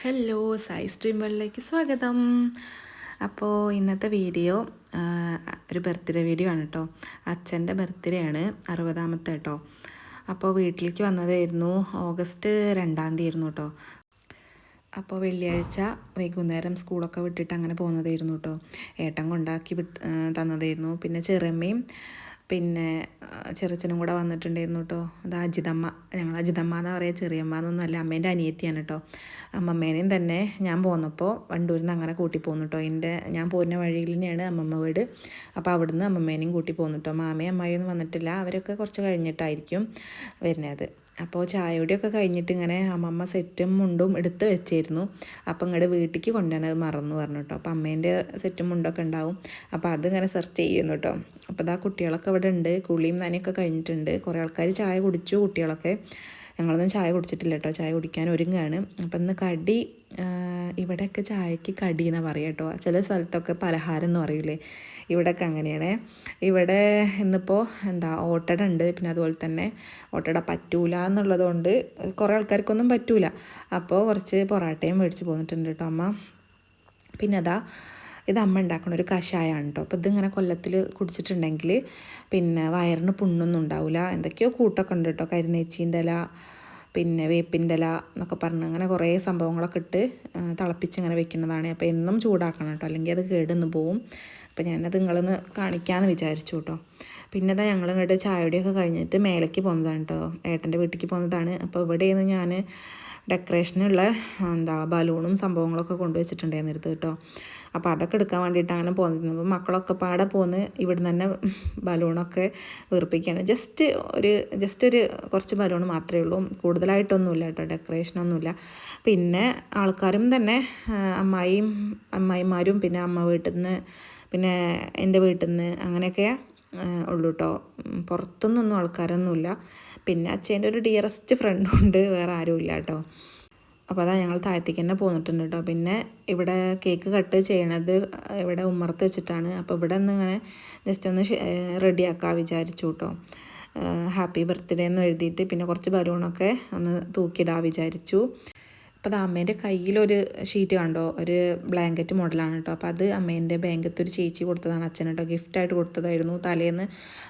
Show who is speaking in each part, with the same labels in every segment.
Speaker 1: Hello Sai സ്ട്രീമുകളിലേക്ക് സ്വാഗതം. അപ്പോൾ ഇന്നത്തെ വീഡിയോ ഒരു ബർത്ത്ഡേ വീഡിയോ ആണ് കേട്ടോ അച്ഛന്റെ ബർത്ത്ഡേ ആണ് അറുപതാമത്തെ കേട്ടോ അപ്പോൾ വീട്ടിലേക്ക് വന്നതായിരുന്നു ഓഗസ്റ്റ് രണ്ടാം തീയതി ആയിരുന്നു കേട്ടോ അപ്പോൾ വെള്ളിയാഴ്ച വൈകുന്നേരം സ്കൂളൊക്കെ വിട്ടിട്ട് അങ്ങനെ പോകുന്നതായിരുന്നു കേട്ടോ ഏട്ടൻ കൊണ്ടാക്കി വിട്ട് തന്നതായിരുന്നു. പിന്നെ ചെറിയമ്മയും പിന്നെ ചെറുച്ചനും കൂടെ വന്നിട്ടുണ്ടായിരുന്നു കേട്ടോ അത് അജിതമ്മ. ഞങ്ങൾ അജിതമ്മ എന്ന് പറയുക ചെറിയമ്മ എന്നൊന്നും അല്ല. അമ്മേന്റെ അനിയത്തിയാണ് കേട്ടോ അമ്മമ്മേനെയും തന്നെ ഞാൻ പോന്നപ്പോൾ വണ്ടൂരിൽ നിന്ന് അങ്ങനെ കൂട്ടി പോന്നു കേട്ടോ എന്റെ ഞാൻ പോരുന്ന വഴിയിൽ തന്നെയാണ് അമ്മമ്മ വീട്. അപ്പോൾ അവിടുന്ന് അമ്മമ്മേനെയും കൂട്ടി പോന്നു കേട്ടോ മാമയും അമ്മായിയൊന്നും വന്നിട്ടില്ല. അവരൊക്കെ കുറച്ച് കഴിഞ്ഞിട്ടായിരിക്കും വരുന്നത്. അപ്പോൾ ചായയുടെയൊക്കെ കഴിഞ്ഞിട്ട് ഇങ്ങനെ അമ്മമ്മ സെറ്റും മുണ്ടും എടുത്ത് വെച്ചിരുന്നു. അപ്പം ഇങ്ങോട്ട് വീട്ടിലേക്ക് കൊണ്ടുവരാൻ മറന്നു പറഞ്ഞു കേട്ടോ. അപ്പം അമ്മേന്റെ സെറ്റും മുണ്ടൊക്കെ ഉണ്ടാവും. അപ്പോൾ അതിങ്ങനെ സെർച്ച് ചെയ്യുന്നു കേട്ടോ. അപ്പോൾ ഇതാ കുട്ടികളൊക്കെ ഇവിടെ ഉണ്ട്. കുളിയും നനയൊക്കെ കഴിഞ്ഞിട്ടുണ്ട്. കുറേ ആൾക്കാർ ചായ കുടിച്ചു കുട്ടികളൊക്കെ. ഞങ്ങളൊന്നും ചായ കുടിച്ചിട്ടില്ല കേട്ടോ. ചായ കുടിക്കാൻ ഒരുങ്ങാണ്. അപ്പം ഇന്ന് കടി ഇവിടെയൊക്കെ ചായക്ക് കടി എന്നാണ് പറയുക കേട്ടോ. ചില സ്ഥലത്തൊക്കെ പലഹാരം എന്ന് പറയില്ലേ ഇവിടെയൊക്കെ അങ്ങനെയാണ്. ഇവിടെ ഇന്നിപ്പോൾ എന്താ ഓട്ടട ഉണ്ട് പിന്നെ അതുപോലെ തന്നെ ഓട്ടട പറ്റൂല എന്നുള്ളത് കൊണ്ട് കുറേ ആൾക്കാർക്കൊന്നും പറ്റൂല. അപ്പോൾ കുറച്ച് പൊറാട്ടയും മേടിച്ച് പോന്നിട്ടുണ്ട് കേട്ടോ അമ്മ. പിന്നെ അതാ ഇത് അമ്മ ഉണ്ടാക്കുന്ന ഒരു കഷായമാണ് കേട്ടോ അപ്പോൾ ഇതിങ്ങനെ കൊല്ലത്തിൽ കുടിച്ചിട്ടുണ്ടെങ്കിൽ പിന്നെ വയറിന് പുണ്ണൊന്നും ഉണ്ടാവില്ല എന്തൊക്കെയോ കൂട്ടൊക്കെ ഉണ്ട് കേട്ടോ കരിനേച്ചീന്റെ ഇല പിന്നെ വേപ്പിന്റെ ഇല എന്നൊക്കെ പറഞ്ഞ് അങ്ങനെ കുറേ സംഭവങ്ങളൊക്കെ ഇട്ട് തിളപ്പിച്ച് ഇങ്ങനെ വെക്കുന്നതാണ്. അപ്പോൾ എന്നും ചൂടാക്കണം കേട്ടോ. അല്ലെങ്കിൽ അത് കേടുന്ന് പോവും. അപ്പോൾ ഞാനത് നിങ്ങളൊന്ന് കാണിക്കാമെന്ന് വിചാരിച്ചു കേട്ടോ. പിന്നെ ഇതാ ഞങ്ങൾ ഇങ്ങോട്ട് ചായയുടെയൊക്കെ കഴിഞ്ഞിട്ട് മേലേക്ക് പോകുന്നതാണ് കേട്ടോ. ഏട്ടന്റെ വീട്ടിലേക്ക് പോകുന്നതാണ് അപ്പോൾ ഇവിടെയെന്ന് ഞാൻ ഡെക്കറേഷനുള്ള എന്താ ബലൂണും സംഭവങ്ങളൊക്കെ കൊണ്ടുവച്ചിട്ടുണ്ടായിരുന്നു കേട്ടോ. അപ്പോൾ അതൊക്കെ എടുക്കാൻ വേണ്ടിയിട്ട് അങ്ങനെ അപ്പോൾ മക്കളൊക്കെ പാടെ പോന്ന് ഇവിടെ തന്നെ ബലൂണൊക്കെ വീർപ്പിക്കുകയാണ്. ജസ്റ്റ് ഒരു ജസ്റ്റ് ഒരു കുറച്ച് ബലൂൺ മാത്രമേ ഉള്ളൂ. കൂടുതലായിട്ടൊന്നുമില്ല കേട്ടോ ഡെക്കറേഷനൊന്നുമില്ല. പിന്നെ ആൾക്കാരും തന്നെ അമ്മായിയും അമ്മായിമാരും പിന്നെ അമ്മ വീട്ടിൽ നിന്ന് പിന്നെ എന്റെ വീട്ടിൽ നിന്ന് അങ്ങനെയൊക്കെ ഉള്ളൂ കേട്ടോ. പുറത്തുനിന്നൊന്നും ആൾക്കാരൊന്നുമില്ല. പിന്നെ അച്ഛന്റെ ഒരു ഡിയറസ്റ്റ് ഫ്രണ്ടുണ്ട് വേറെ ആരും ഇല്ല കേട്ടോ. അപ്പോൾ അതാ ഞങ്ങൾ താഴത്തേക്ക് തന്നെ പോന്നിട്ടുണ്ട് കേട്ടോ. പിന്നെ ഇവിടെ കേക്ക് കട്ട് ചെയ്യണത് ഇവിടെ ഉമ്മർത്ത് വെച്ചിട്ടാണ്. അപ്പോൾ ഇവിടെ നിന്ന് ഇങ്ങനെ ജസ്റ്റ് ഒന്ന് റെഡിയാക്കാൻ വിചാരിച്ചു കേട്ടോ. ഹാപ്പി ബർത്ത്ഡേ എന്ന് എഴുതിയിട്ട് പിന്നെ കുറച്ച് ബലൂണൊക്കെ ഒന്ന് തൂക്കിയിടാൻ വിചാരിച്ചു. അപ്പോൾ അത് അമ്മേന്റെ കയ്യിലൊരു ഷീറ്റ് കണ്ടോ? ഒരു ബ്ലാങ്കറ്റ് മോഡലാണ് കേട്ടോ. അപ്പോൾ അത് അമ്മേന്റെ ബാങ്കത്ത് ഒരു ചേച്ചി കൊടുത്തതാണ്. അച്ഛൻ കേട്ടോ ഗിഫ്റ്റായിട്ട് കൊടുത്തതായിരുന്നു. തലേന്ന്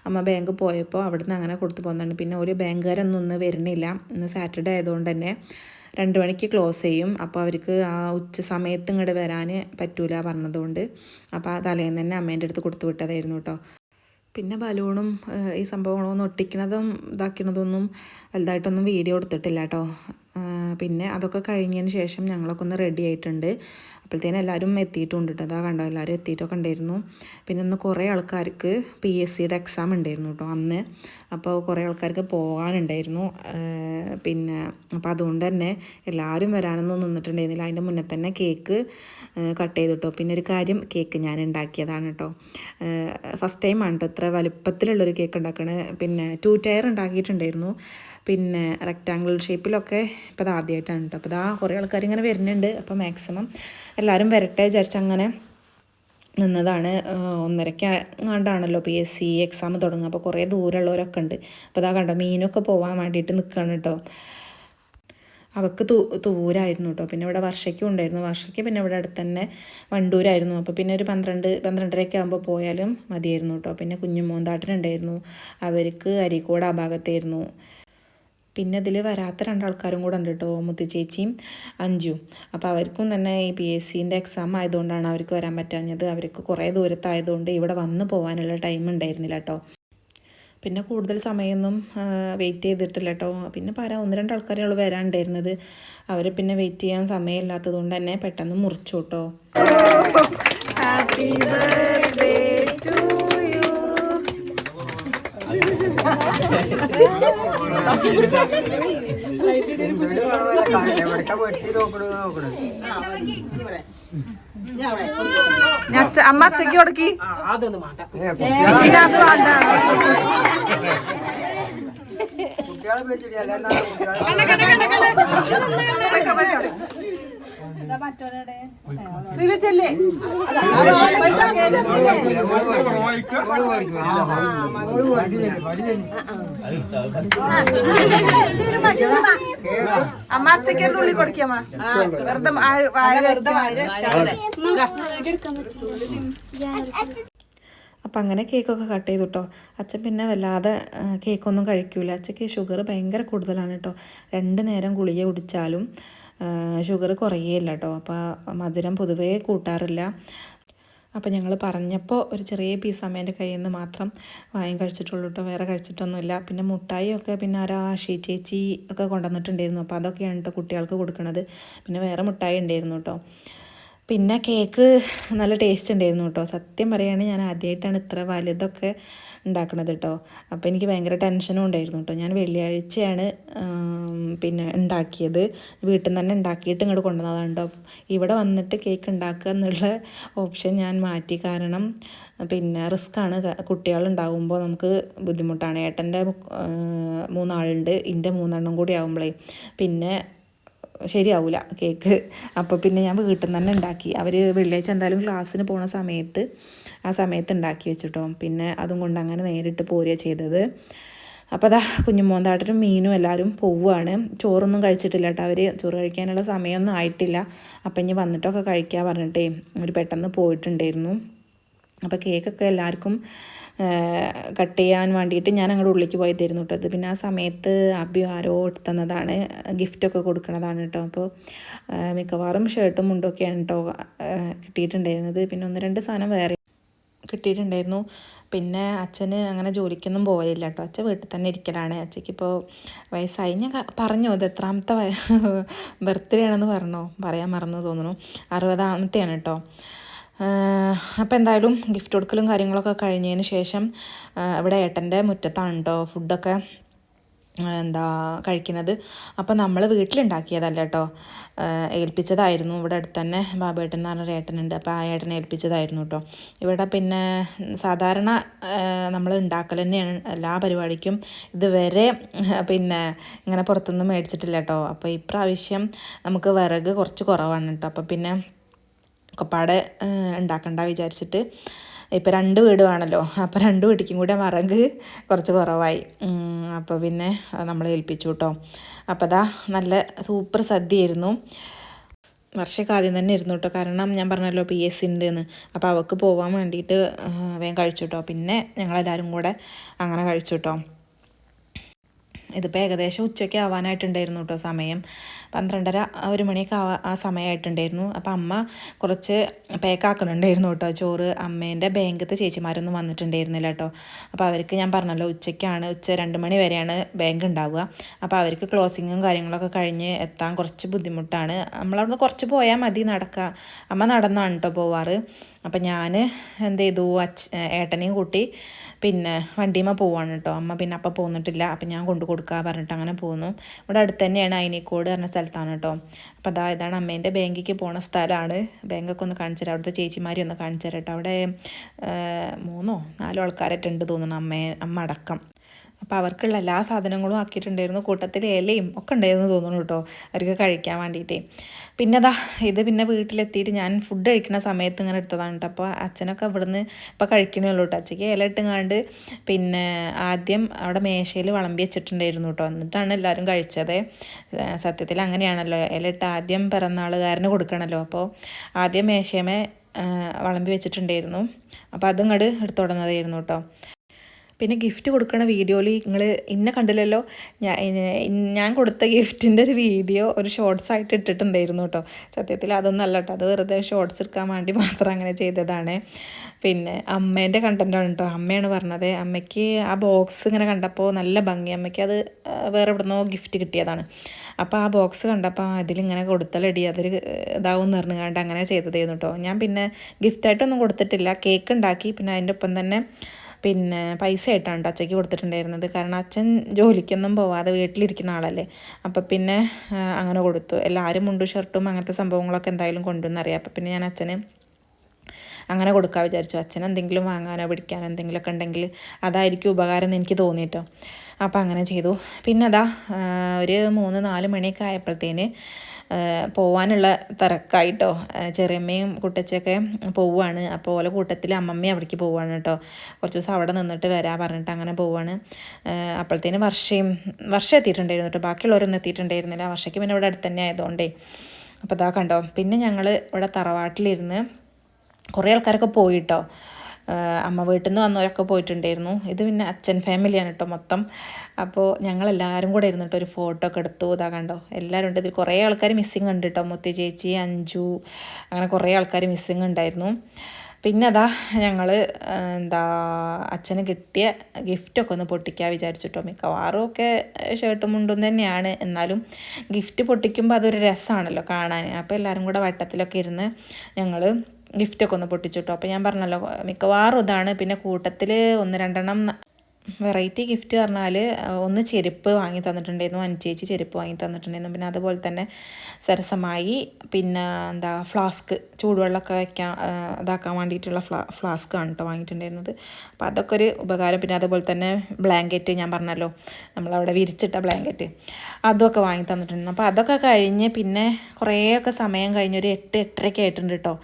Speaker 1: അമ്മ ബാങ്ക് പോയപ്പോൾ അവിടുന്ന് അങ്ങനെ കൊടുത്തു പോകുന്നതാണ് പിന്നെ ഒരു ബാങ്കുകാരൊന്നും ഒന്ന് വരുന്നില്ല. ഇന്ന് സാറ്റർഡേ ആയതുകൊണ്ട് തന്നെ. രണ്ട് മണിക്ക് ക്ലോസ് ചെയ്യും. അപ്പോൾ അവർക്ക് ആ ഉച്ച സമയത്ത് ഇങ്ങോട്ട് വരാൻ പറ്റൂല പറഞ്ഞതുകൊണ്ട്. അപ്പോൾ ആ തലേന്ന് തന്നെ അമ്മേന്റെ അടുത്ത് കൊടുത്തു വിട്ടതായിരുന്നു കേട്ടോ പിന്നെ ബലൂണും ഈ സംഭവങ്ങളൊന്നും ഒട്ടിക്കണതും ഇതാക്കണതൊന്നും വലുതായിട്ടൊന്നും വീഡിയോ എടുത്തിട്ടില്ല കേട്ടോ പിന്നെ അതൊക്കെ കഴിഞ്ഞതിന് ശേഷം ഞങ്ങളൊക്കെ ഒന്ന് റെഡി ആയിട്ടുണ്ട്. അപ്പോഴത്തേനും എല്ലാവരും എത്തിയിട്ടുണ്ട് കേട്ടോ. അതാ കണ്ടോ എല്ലാവരും എത്തിയിട്ടൊക്കെ ഉണ്ടായിരുന്നു. പിന്നെ ഇന്ന് കുറേ ആൾക്കാർക്ക് പി എസ് സിയുടെ എക്സാം ഉണ്ടായിരുന്നു കേട്ടോ അന്ന്. അപ്പോൾ കുറേ ആൾക്കാർക്ക് പോകാനുണ്ടായിരുന്നു. പിന്നെ അപ്പോൾ അതുകൊണ്ട് തന്നെ എല്ലാവരും വരാനൊന്നും നിന്നിട്ടുണ്ടായിരുന്നില്ല. അതിന്റെ മുന്നേ തന്നെ കേക്ക് കട്ട് ചെയ്തു കേട്ടോ. പിന്നെ ഒരു കാര്യം കേക്ക് ഞാൻ ഉണ്ടാക്കിയതാണ് കേട്ടോ. ഫസ്റ്റ് ടൈമാണ് കേട്ടോ ഇത്ര വലുപ്പത്തിലുള്ളൊരു കേക്ക് ഉണ്ടാക്കണേ പിന്നെ ടു ടയർ ഉണ്ടാക്കിയിട്ടുണ്ടായിരുന്നു. പിന്നെ റെക്റ്റാങ്കിൾ ഷേപ്പിലൊക്കെ ഇപ്പോൾ അത് ആദ്യമായിട്ടാണ് കേട്ടോ അപ്പോൾ ഇതാ കുറേ ആൾക്കാർ ഇങ്ങനെ വരുന്നുണ്ട്. അപ്പോൾ മാക്സിമം എല്ലാവരും വരട്ടെ വിചാരിച്ച് അങ്ങനെ നിന്നതാണ്. ഒന്നരയ്ക്ക് കണ്ടാണല്ലോ പി എസ് സി എക്സാം തുടങ്ങുക. അപ്പോൾ കുറേ ദൂരമുള്ളവരൊക്കെ ഉണ്ട്. അപ്പോൾ ഇതാ കണ്ടോ മീനൊക്കെ പോകാൻ വേണ്ടിയിട്ട് നിൽക്കുകയാണ് കേട്ടോ അവൾക്ക് തൂ ദൂരായിരുന്നു കേട്ടോ പിന്നെ ഇവിടെ വർഷയ്ക്കും ഉണ്ടായിരുന്നു. വർഷയ്ക്ക് പിന്നെ ഇവിടെ അടുത്ത് തന്നെ വണ്ടൂരായിരുന്നു. അപ്പോൾ പിന്നെ ഒരു പന്ത്രണ്ട് പന്ത്രണ്ടരയൊക്കെ ആകുമ്പോൾ പോയാലും മതിയായിരുന്നു കേട്ടോ പിന്നെ കുഞ്ഞുമോന്താട്ടനുണ്ടായിരുന്നു. അവർക്ക് അരീക്കോട് ആ ഭാഗത്തായിരുന്നു. പിന്നെ ഇതിൽ വരാത്ത രണ്ടാൾക്കാരും കൂടെ ഉണ്ട് കേട്ടോ മുത്തു ചേച്ചിയും അഞ്ചും. അപ്പോൾ അവർക്കും തന്നെ ഈ പി എസ് സിന്റെ എക്സാം ആയതുകൊണ്ടാണ് അവർക്ക് വരാൻ പറ്റാഞ്ഞത്. അവർക്ക് കുറേ ദൂരത്തായതുകൊണ്ട് ഇവിടെ വന്ന് പോകാനുള്ള ടൈം ഉണ്ടായിരുന്നില്ല കേട്ടോ പിന്നെ കൂടുതൽ സമയമൊന്നും വെയിറ്റ് ചെയ്തിട്ടില്ല കേട്ടോ പിന്നെ പല ഒന്ന് രണ്ട് ആൾക്കാരെ ഉള്ളൂ വരാനുണ്ടായിരുന്നത്. അവർ പിന്നെ വെയിറ്റ് ചെയ്യാൻ സമയമില്ലാത്തത് കൊണ്ട് തന്നെ പെട്ടെന്ന് മുറിച്ചു കേട്ടോ അമ്മ അച്ചയ്ക്ക് കൊടുക്കി.
Speaker 2: അതൊന്നും കുട്ടികളെ പേടിച്ചിട്ടില്ല ശ്രീലച്ചല്ലേ? അമ്മ തുള്ളി കൊടുക്കമ്മ വെറുതെ വെറുതെ
Speaker 1: അപ്പം അങ്ങനെ കേക്കൊക്കെ കട്ട് ചെയ്തു കേട്ടോ അച്ഛൻ പിന്നെ വല്ലാതെ കേക്കൊന്നും കഴിക്കൂല. അച്ഛക്ക് ഷുഗർ ഭയങ്കര കൂടുതലാണ് കേട്ടോ രണ്ട് നേരം ഗുളിക കുടിച്ചാലും ഷുഗർ കുറയേയില്ല കേട്ടോ അപ്പോൾ മധുരം പൊതുവേ കൂട്ടാറില്ല. അപ്പോൾ ഞങ്ങൾ പറഞ്ഞപ്പോൾ ഒരു ചെറിയ പീസ് അമ്മേന്റെ കയ്യിൽ നിന്ന് മാത്രം വായം കഴിച്ചിട്ടുള്ളൂ കേട്ടോ വേറെ കഴിച്ചിട്ടൊന്നുമില്ല. പിന്നെ മുട്ടായി ഒക്കെ പിന്നെ ആരോ ആഷി ചേച്ചി ഒക്കെ കൊണ്ടുവന്നിട്ടുണ്ടായിരുന്നു. അപ്പോൾ അതൊക്കെയാണ് കേട്ടോ കുട്ടികൾക്ക് കൊടുക്കണത്. പിന്നെ വേറെ മുട്ടായി ഉണ്ടായിരുന്നു കേട്ടോ പിന്നെ കേക്ക് നല്ല ടേസ്റ്റ് ഉണ്ടായിരുന്നു കേട്ടോ. സത്യം പറയുകയാണെങ്കിൽ ഞാൻ ആദ്യമായിട്ടാണ് ഇത്ര വലുതൊക്കെ ഉണ്ടാക്കണത് കേട്ടോ. അപ്പോൾ എനിക്ക് ഭയങ്കര ടെൻഷനും ഉണ്ടായിരുന്നു കേട്ടോ. ഞാൻ വെള്ളിയാഴ്ചയാണ് പിന്നെ ഉണ്ടാക്കിയത്. വീട്ടിൽ നിന്ന് തന്നെ ഉണ്ടാക്കിയിട്ട് ഇങ്ങോട്ട് കൊണ്ടുവന്നതാണ് കേട്ടോ. ഇവിടെ വന്നിട്ട് കേക്ക് ഉണ്ടാക്കുക എന്നുള്ള ഓപ്ഷൻ ഞാൻ മാറ്റി. കാരണം പിന്നെ റിസ്ക്കാണ് കുട്ടികളുണ്ടാവുമ്പോൾ നമുക്ക് ബുദ്ധിമുട്ടാണ്. ഏട്ടന്റെ മൂന്നാളുണ്ട്. എന്റെ മൂന്നെണ്ണം കൂടി ആകുമ്പോഴേ പിന്നെ ശരിയാവില്ല കേക്ക്. അപ്പോൾ പിന്നെ ഞാൻ വീട്ടിൽ നിന്ന് തന്നെ ഉണ്ടാക്കി അവർ വെള്ളിയാഴ്ച എന്തായാലും ക്ലാസ്സിന് പോണ സമയത്ത് ആ സമയത്ത് ഉണ്ടാക്കി വെച്ചിട്ടോ. പിന്നെ അതും കൊണ്ട് അങ്ങനെ നേരിട്ട് പോരുക ചെയ്തത്. അപ്പോൾ അതാ കുഞ്ഞുമോന്താട്ടനും മീനും എല്ലാവരും പോവുകയാണ് ചോറൊന്നും കഴിച്ചിട്ടില്ല കേട്ടോ അവർ ചോറ് കഴിക്കാനുള്ള സമയമൊന്നും ആയിട്ടില്ല. അപ്പം ഇനി വന്നിട്ടൊക്കെ കഴിക്കാൻ പറഞ്ഞിട്ടേ അവർ പെട്ടെന്ന് പോയിട്ടുണ്ടായിരുന്നു. അപ്പോൾ കേക്കൊക്കെ എല്ലാവർക്കും കട്ട് ചെയ്യാൻ വേണ്ടിയിട്ട് ഞാൻ അങ്ങോട്ട് ഉള്ളിലേക്ക് പോയി തരുന്നു കേട്ടോ അത് പിന്നെ ആ സമയത്ത് അബി ആരോ തന്നതാണ് ഗിഫ്റ്റൊക്കെ കൊടുക്കണതാണ് കേട്ടോ അപ്പോൾ മിക്കവാറും ഷർട്ടും മുണ്ടൊക്കെയാണ് കേട്ടോ കിട്ടിയിട്ടുണ്ടായിരുന്നത്. പിന്നെ ഒന്ന് രണ്ട് സാധനം വേറെ കിട്ടിയിട്ടുണ്ടായിരുന്നു. പിന്നെ അച്ഛന് അങ്ങനെ ജോലിക്കൊന്നും പോയില്ല കേട്ടോ അച്ഛൻ വീട്ടിൽ തന്നെ ഇരിക്കലാണ്. അച്ഛക്കിപ്പോൾ വയസ്സായി. ഞാൻ പറഞ്ഞു ഇത് എത്രാമത്തെ ബർത്ത്ഡേ ആണെന്ന് പറഞ്ഞോ? പറയാൻ മറന്നു തോന്നുന്നു. അറുപതാമത്തെയാണ് കേട്ടോ അപ്പോൾ എന്തായാലും ഗിഫ്റ്റ് കൊടുക്കലും കാര്യങ്ങളൊക്കെ കഴിഞ്ഞതിന് ശേഷം ഇവിടെ ഏട്ടന്റെ മുറ്റത്താണ് കേട്ടോ ഫുഡൊക്കെ എന്താ കഴിക്കുന്നത്. അപ്പോൾ നമ്മൾ വീട്ടിലുണ്ടാക്കിയതല്ല കേട്ടോ ഏൽപ്പിച്ചതായിരുന്നു. ഇവിടെ അടുത്ത് തന്നെ ബാബേട്ടൻ എന്ന് പറഞ്ഞൊരു ഏട്ടനുണ്ട്. അപ്പോൾ ആ ഏട്ടനെ ഏൽപ്പിച്ചതായിരുന്നു കേട്ടോ ഇവിടെ പിന്നെ സാധാരണ നമ്മൾ ഉണ്ടാക്കൽ തന്നെയാണ് എല്ലാ പരിപാടിക്കും. ഇതുവരെ പിന്നെ ഇങ്ങനെ പുറത്തുനിന്ന് മേടിച്ചിട്ടില്ല കേട്ടോ അപ്പോൾ ഇപ്രാവശ്യം നമുക്ക് വിറക് കുറച്ച് കുറവാണ് കേട്ടോ അപ്പോൾ പിന്നെ ഒക്കെപ്പാടെ ഉണ്ടാക്കണ്ട വിചാരിച്ചിട്ട്. ഇപ്പോൾ രണ്ട് വീടുമാണല്ലോ അപ്പോൾ രണ്ട് വീട്ടിക്കും കൂടെ മറങ്ക് കുറച്ച് കുറവായി. അപ്പോൾ പിന്നെ നമ്മൾ ഏൽപ്പിച്ചു കേട്ടോ അപ്പോൾ അതാ നല്ല സൂപ്പർ സദ്യയായിരുന്നു. വർഷമൊക്കെ ആദ്യം തന്നെ ഇരുന്നു കേട്ടോ കാരണം ഞാൻ പറഞ്ഞല്ലോ പി എസ് സി ഉണ്ടെന്ന് അപ്പോൾ അവൾക്ക് പോകാൻ വേണ്ടിയിട്ട് വേഗം കഴിച്ചു കേട്ടോ പിന്നെ ഞങ്ങളെല്ലാവരും കൂടെ അങ്ങനെ കഴിച്ചു കേട്ടോ ഇതിപ്പോൾ ഏകദേശം ഉച്ചയ്ക്ക് ആവാനായിട്ടുണ്ടായിരുന്നു കേട്ടോ സമയം. പന്ത്രണ്ടര ഒരു മണിയൊക്കെ ആവാ ആ സമയമായിട്ടുണ്ടായിരുന്നു. അപ്പോൾ അമ്മ കുറച്ച് പേക്കാക്കണുണ്ടായിരുന്നു കേട്ടോ ചോറ് അമ്മേന്റെ ബാങ്കത്തെ ചേച്ചിമാരൊന്നും വന്നിട്ടുണ്ടായിരുന്നില്ല കേട്ടോ അപ്പോൾ അവർക്ക് ഞാൻ പറഞ്ഞല്ലോ ഉച്ചയ്ക്കാണ് ഉച്ച രണ്ട് മണി വരെയാണ് ബാങ്ക് ഉണ്ടാവുക. അപ്പോൾ അവർക്ക് ക്ലോസിങ്ങും കാര്യങ്ങളൊക്കെ കഴിഞ്ഞ് എത്താൻ കുറച്ച് ബുദ്ധിമുട്ടാണ്. നമ്മളവിടുന്ന് കുറച്ച് പോയാൽ മതി നടക്കുക അമ്മ നടന്നാണ് കേട്ടോ പോവാറ്. അപ്പം ഞാൻ എന്ത് ചെയ്തു അച്ഛ ഏട്ടനെയും കൂട്ടി പിന്നെ വണ്ടിയമ്മ പോവാണ് കേട്ടോ അമ്മ പിന്നെ അപ്പം പോന്നിട്ടില്ല. അപ്പം ഞാൻ കൊണ്ടു കൊടുക്കുക പറഞ്ഞിട്ട് അങ്ങനെ പോകുന്നു ഇവിടെ അടുത്ത് തന്നെയാണ് അയിനിക്കോട് പറഞ്ഞ സ്ഥലത്താണ് കേട്ടോ അപ്പോൾ അതാ ഇതാണ് അമ്മേന്റെ ബാങ്കിക്ക് പോണ സ്ഥലമാണ് ബാങ്കൊക്കെ ഒന്ന് കാണിച്ചു തരാം. അവിടുത്തെ ചേച്ചിമാരി ഒന്ന് കാണിച്ചു തരാം കേട്ടോ അവിടെ മൂന്നോ നാലോ ആൾക്കാരായിട്ടുണ്ട് തോന്നുന്നു അമ്മയെ അമ്മ അടക്കം. അപ്പോൾ അവർക്കുള്ള എല്ലാ സാധനങ്ങളും ആക്കിയിട്ടുണ്ടായിരുന്നു. കൂട്ടത്തിൽ ഇലയും ഒക്കെ ഉണ്ടായിരുന്നു തോന്നുന്നു കേട്ടോ. അവർക്ക് കഴിക്കാൻ വേണ്ടിയിട്ടേ. പിന്നെ അതാ ഇത് പിന്നെ വീട്ടിലെത്തിയിട്ട് ഞാൻ ഫുഡ് കഴിക്കുന്ന സമയത്ത് ഇങ്ങനെ എടുത്തതാണ് കേട്ടോ. അപ്പോൾ അച്ഛനൊക്കെ ഇവിടുന്ന് ഇപ്പോൾ കഴിക്കണേ ഉള്ളൂ കേട്ടോ. അച്ഛക്ക് ഇല ഇട്ടുങ്ങാണ്ട് പിന്നെ ആദ്യം അവിടെ മേശയിൽ വിളമ്പി വെച്ചിട്ടുണ്ടായിരുന്നു കേട്ടോ. എന്നിട്ടാണ് എല്ലാവരും കഴിച്ചത്. സത്യത്തിൽ അങ്ങനെയാണല്ലോ. ഇല ഇട്ട് ആദ്യം പിറന്നാളുകാരന് കൊടുക്കണമല്ലോ അപ്പോൾ ആദ്യം മേശയമേ വിളമ്പി വെച്ചിട്ടുണ്ടായിരുന്നു. അപ്പോൾ അതും ഇങ്ങോട്ട് എടുത്തുടന്നതായിരുന്നു കേട്ടോ. പിന്നെ ഗിഫ്റ്റ് കൊടുക്കുന്ന വീഡിയോയിൽ നിങ്ങൾ ഇന്നെ കണ്ടില്ലല്ലോ? ഞാൻ ഞാൻ കൊടുത്ത ഗിഫ്റ്റിന്റെ ഒരു വീഡിയോ ഒരു ഷോർട്സ് ആയിട്ട് ഇട്ടിട്ടുണ്ടായിരുന്നു കേട്ടോ സത്യത്തിൽ അതൊന്നും അല്ല കേട്ടോ അത് വെറുതെ ഷോർട്സ് എടുക്കാൻ വേണ്ടി മാത്രം അങ്ങനെ ചെയ്തതാണ്. പിന്നെ അമ്മേന്റെ കണ്ടന്റാണ് കേട്ടോ അമ്മയാണ് പറഞ്ഞത്. അമ്മയ്ക്ക് ആ ബോക്സ് ഇങ്ങനെ കണ്ടപ്പോൾ നല്ല ഭംഗി. അമ്മയ്ക്ക് അത് വേറെ എവിടുന്നോ ഗിഫ്റ്റ് കിട്ടിയതാണ്. അപ്പോൾ ആ ബോക്സ് കണ്ടപ്പോൾ അതിലിങ്ങനെ കൊടുത്തലടി അതൊരു ഇതാവും എന്ന് പറഞ്ഞുകൊണ്ട് അങ്ങനെ ചെയ്തതായിരുന്നു കേട്ടോ ഞാൻ പിന്നെ ഗിഫ്റ്റായിട്ടൊന്നും കൊടുത്തിട്ടില്ല. കേക്ക് ഉണ്ടാക്കി. പിന്നെ അതിന്റെ ഒപ്പം തന്നെ പിന്നെ പൈസ ആയിട്ടാണ് കേട്ടോ അച്ഛയ്ക്ക് കൊടുത്തിട്ടുണ്ടായിരുന്നത്. കാരണം അച്ഛൻ ജോലിക്കൊന്നും പോവാതെ വീട്ടിലിരിക്കുന്ന ആളല്ലേ. അപ്പം പിന്നെ അങ്ങനെ കൊടുത്തു. എല്ലാവരും മുണ്ടും ഷർട്ടും അങ്ങനത്തെ സംഭവങ്ങളൊക്കെ എന്തായാലും കൊണ്ടുവന്നറിയാം അപ്പം പിന്നെ ഞാൻ അച്ഛന് അങ്ങനെ കൊടുക്കാൻ വിചാരിച്ചു. അച്ഛൻ എന്തെങ്കിലും വാങ്ങാനോ പിടിക്കാനോ എന്തെങ്കിലുമൊക്കെ ഉണ്ടെങ്കിൽ അതായിരിക്കും ഉപകാരം എന്ന് എനിക്ക് തോന്നിയിട്ടോ അപ്പോൾ അങ്ങനെ ചെയ്തു. പിന്നെ അതാ ഒരു മൂന്ന് നാല് മണിയൊക്കെ ആയപ്പോഴത്തേന് പോവാനുള്ള തിരക്കായിട്ടോ. ചെറിയമ്മയും കുട്ടച്ചൊക്കെ പോവുകയാണ് അപ്പോൾ ഓലെ കൂട്ടത്തിൽ അമ്മമ്മയും അവിടേക്ക് പോവുകയാണ് കേട്ടോ. കുറച്ച് ദിവസം അവിടെ നിന്നിട്ട് വരാൻ പറഞ്ഞിട്ട് അങ്ങനെ പോവുകയാണ് അപ്പോഴത്തേന് വർഷയും വർഷ എത്തിയിട്ടുണ്ടായിരുന്നു കേട്ടോ. ബാക്കിയുള്ളവരൊന്നും എത്തിയിട്ടുണ്ടായിരുന്നില്ല. വർഷയ്ക്ക് പിന്നെ ഇവിടെ അടുത്ത് തന്നെ ആയതുകൊണ്ടേ. അപ്പോൾ ഇതാ കണ്ടോ. പിന്നെ ഞങ്ങൾ ഇവിടെ തറവാട്ടിലിരുന്ന് കുറേ ആൾക്കാരൊക്കെ പോയിട്ടോ. അമ്മ വീട്ടിൽ നിന്ന് വന്നവരൊക്കെ പോയിട്ടുണ്ടായിരുന്നു. ഇത് പിന്നെ അച്ഛൻ ഫാമിലിയാണ് കേട്ടോ മൊത്തം. അപ്പോൾ ഞങ്ങളെല്ലാവരും കൂടെ ഇരുന്നിട്ട് ഒരു ഫോട്ടോ ഒക്കെ എടുത്തു. ഇതാ കണ്ടോ? എല്ലാവരും ഉണ്ട്. ഇതിൽ കുറേ ആൾക്കാർ മിസ്സിങ് ഉണ്ട് കേട്ടോ മുത്തി ചേച്ചി അഞ്ചു അങ്ങനെ കുറേ ആൾക്കാർ മിസ്സിങ് ഉണ്ടായിരുന്നു. പിന്നെ അതാ ഞങ്ങൾ എന്താ അച്ഛന് കിട്ടിയ ഗിഫ്റ്റൊക്കെ ഒന്ന് പൊട്ടിക്കാൻ വിചാരിച്ചിട്ടോ മിക്കവാറും ഒക്കെ ഷർട്ടും മുണ്ടും തന്നെയാണ്. എന്നാലും ഗിഫ്റ്റ് പൊട്ടിക്കുമ്പോൾ അതൊരു രസമാണല്ലോ കാണാൻ അപ്പോൾ എല്ലാവരും കൂടെ വട്ടത്തിലൊക്കെ ഇരുന്ന് ഞങ്ങൾ ഗിഫ്റ്റൊക്കെ ഒന്ന് പൊട്ടിച്ചു കേട്ടോ അപ്പോൾ ഞാൻ പറഞ്ഞല്ലോ മിക്കവാറും ഇതാണ്. പിന്നെ കൂട്ടത്തിൽ ഒന്ന് രണ്ടെണ്ണം വെറൈറ്റി ഗിഫ്റ്റ് പറഞ്ഞാൽ ഒന്ന് ചെരുപ്പ് വാങ്ങി തന്നിട്ടുണ്ടായിരുന്നു. അനുചേച്ചി ചെരുപ്പ് വാങ്ങി തന്നിട്ടുണ്ടായിരുന്നു. പിന്നെ അതുപോലെ തന്നെ സരസമായി പിന്നെ എന്താ ഫ്ലാസ്ക് ചൂടുവെള്ളമൊക്കെ വയ്ക്കാൻ ഇതാക്കാൻ വേണ്ടിയിട്ടുള്ള ഫ്ലാ ഫ്ലാസ്ക് ആണ് കേട്ടോ വാങ്ങിയിട്ടുണ്ടായിരുന്നത്. അപ്പോൾ അതൊക്കെ ഒരു ഉപകാരം. പിന്നെ അതുപോലെ തന്നെ ബ്ലാങ്കറ്റ് ഞാൻ പറഞ്ഞല്ലോ നമ്മളവിടെ വിരിച്ചിട്ട ബ്ലാങ്കറ്റ് അതൊക്കെ വാങ്ങി തന്നിട്ടുണ്ടായിരുന്നു. അപ്പോൾ അതൊക്കെ കഴിഞ്ഞ് പിന്നെ കുറേയൊക്കെ സമയം കഴിഞ്ഞ് ഒരു എട്ട് എട്ടരയ്ക്ക് ആയിട്ടുണ്ട് കേട്ടോ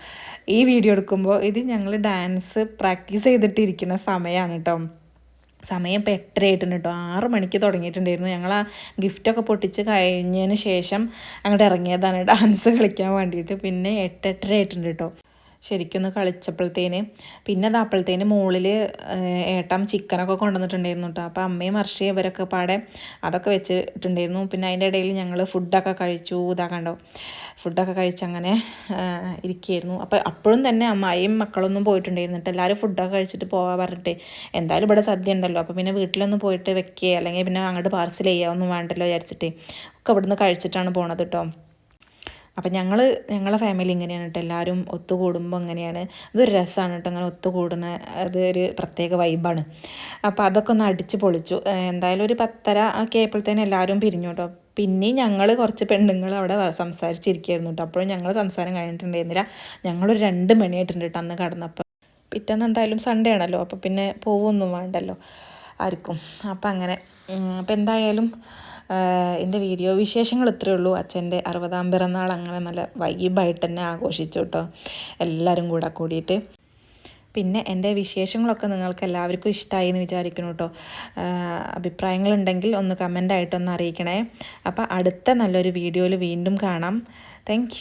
Speaker 1: ഈ വീഡിയോ എടുക്കുമ്പോൾ ഇത് ഞങ്ങൾ ഡാൻസ് പ്രാക്ടീസ് ചെയ്തിട്ടിരിക്കുന്ന സമയമാണ് കേട്ടോ സമയം ഇപ്പോൾ എട്ടര ആയിട്ടുണ്ട് കേട്ടോ ആറ് മണിക്ക് തുടങ്ങിയിട്ടുണ്ടായിരുന്നു. ഞങ്ങൾ ആ ഗിഫ്റ്റൊക്കെ പൊട്ടിച്ച് കഴിഞ്ഞതിന് ശേഷം അങ്ങോട്ട് ഇറങ്ങിയതാണ്. ഡാൻസ് കളിക്കാൻ വേണ്ടിയിട്ട്. പിന്നെ എട്ടെട്ടര ആയിട്ടുണ്ട് കേട്ടോ ശരിക്കൊന്ന് കളിച്ചപ്പോഴത്തേന് പിന്നെ അത് അപ്പോഴത്തേന് മുകളിൽ ഏട്ടം ചിക്കനൊക്കെ കൊണ്ടുവന്നിട്ടുണ്ടായിരുന്നു കേട്ടോ അപ്പോൾ അമ്മയും അർഷയും ഇവരൊക്കെ പാടെ അതൊക്കെ വെച്ചിട്ടുണ്ടായിരുന്നു. പിന്നെ അതിന്റെ ഇടയിൽ ഞങ്ങൾ ഫുഡൊക്കെ കഴിച്ചു. ഇതാ കണ്ടോ ഫുഡൊക്കെ കഴിച്ചങ്ങനെ ഇരിക്കുകയായിരുന്നു. അപ്പോൾ അപ്പോഴും തന്നെ അമ്മായിയും മക്കളൊന്നും പോയിട്ടുണ്ടായിരുന്നിട്ട് എല്ലാവരും ഫുഡൊക്കെ കഴിച്ചിട്ട് പോകാൻ പറഞ്ഞിട്ട് എന്തായാലും ഇവിടെ സദ്യ ഉണ്ടല്ലോ. അപ്പോൾ പിന്നെ വീട്ടിലൊന്ന് പോയിട്ട് വെക്കുക അല്ലെങ്കിൽ പിന്നെ അങ്ങോട്ട് പാർസൽ ചെയ്യുക ഒന്നും വേണ്ടല്ലോ വിചാരിച്ചിട്ട് ഒക്കെ ഇവിടുന്ന് കഴിച്ചിട്ടാണ് പോണത് കേട്ടോ അപ്പം ഞങ്ങൾ ഞങ്ങളെ ഫാമിലി ഇങ്ങനെയാണ് കേട്ടോ എല്ലാവരും ഒത്തുകൂടുമ്പോൾ അങ്ങനെയാണ്. അതൊരു രസമാണ് കേട്ടോ അങ്ങനെ ഒത്തുകൂടുന്ന അത് ഒരു പ്രത്യേക വൈബാണ് അപ്പോൾ അതൊക്കെ ഒന്ന് അടിച്ച് പൊളിച്ചു. എന്തായാലും ഒരു പത്തര ഒക്കെ ആയപ്പോഴത്തേനും എല്ലാവരും പിരിഞ്ഞു കേട്ടോ പിന്നെയും ഞങ്ങൾ കുറച്ച് പെണ്ണുങ്ങൾ അവിടെ സംസാരിച്ചിരിക്കുകയായിരുന്നു കേട്ടോ അപ്പോഴും ഞങ്ങൾ സംസാരം കഴിഞ്ഞിട്ടുണ്ടായിരുന്നില്ല. ഞങ്ങളൊരു രണ്ട് മണിയായിട്ടുണ്ട് കേട്ടോ അന്ന് കടന്നപ്പോൾ പിറ്റേന്ന് എന്തായാലും സൺഡേ ആണല്ലോ. അപ്പോൾ പിന്നെ പോവൊന്നും വേണ്ടല്ലോ ആർക്കും. അപ്പം അങ്ങനെ അപ്പം എന്തായാലും എന്റെ വീഡിയോ വിശേഷങ്ങൾ ഇത്രയേ ഉള്ളൂ. അച്ഛന്റെ അറുപതാം പിറന്നാൾ അങ്ങനെ നല്ല വൈബായിട്ട് തന്നെ ആഘോഷിച്ചു കേട്ടോ. എല്ലാവരും കൂടെ കൂടിയിട്ട്. പിന്നെ എന്റെ വിശേഷങ്ങളൊക്കെ നിങ്ങൾക്ക് എല്ലാവർക്കും ഇഷ്ടമായി എന്ന് വിചാരിക്കുന്നു കേട്ടോ. അഭിപ്രായങ്ങളുണ്ടെങ്കിൽ ഒന്ന് കമന്റായിട്ടൊന്ന് അറിയിക്കണേ. അപ്പോൾ അടുത്ത നല്ലൊരു വീഡിയോയിൽ വീണ്ടും കാണാം. താങ്ക്